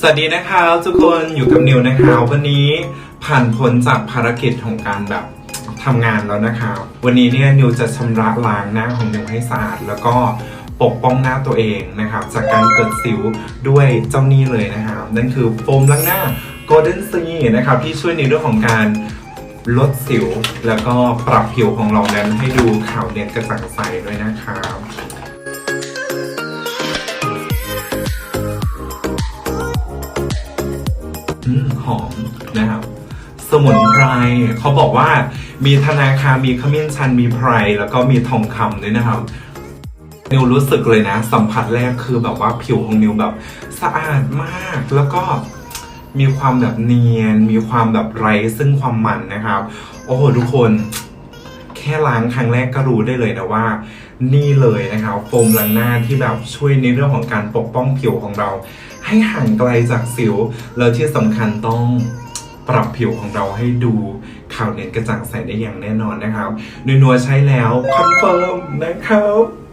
สวัสดีนะครับทุกคนอยู่กับนิวนะครับวันนี้ผ่านพ้นจากภารกิจของการแบบทำงานแล้วนะครับวันนี้เนี่ยนิวจะชำระล้างหน้าของนิวให้สะอาด แล้วก็ปกป้องหน้าตัวเองนะครับจากการเกิดสิวด้วยเจ้านี่เลยนะครับนั่นคือโฟมล้างหน้า Golden Sea นะครับที่ช่วยในเรื่องของการลดสิว แล้วก็ปรับผิวของเรานั้นให้ดูขาวเนียนกระจ่างใสด้วยนะครับ หอมนะครับ สมุนไพรเขาบอกว่ามีธนาคารมีขมิ้นชันมีไพร แล้วก็มีทองคำด้วยนะครับนิวรู้สึกเลยนะ สัมผัสแรกคือแบบว่าผิวของนิวแบบสะอาดมากแล้วก็มีความแบบเนียน มีความแบบไร้ซึ่งความมันนะครับ โอ้โหทุกคน ค่ล้างครั้งแรกก็รู้ได้เลยนะว่า นี่เลยนะครับโฟมล้างหน้าที่แบบช่วยในเรื่องของการปกป้องผิวของเรา ให้ห่างไกลจากสิว แล้วที่สำคัญต้องปรับผิวของเราให้ดูขาวเนียนกระจ่างใสได้อย่างแน่นอนนะครับนัวๆใช้แล้วคอนเฟิร์มนะครับ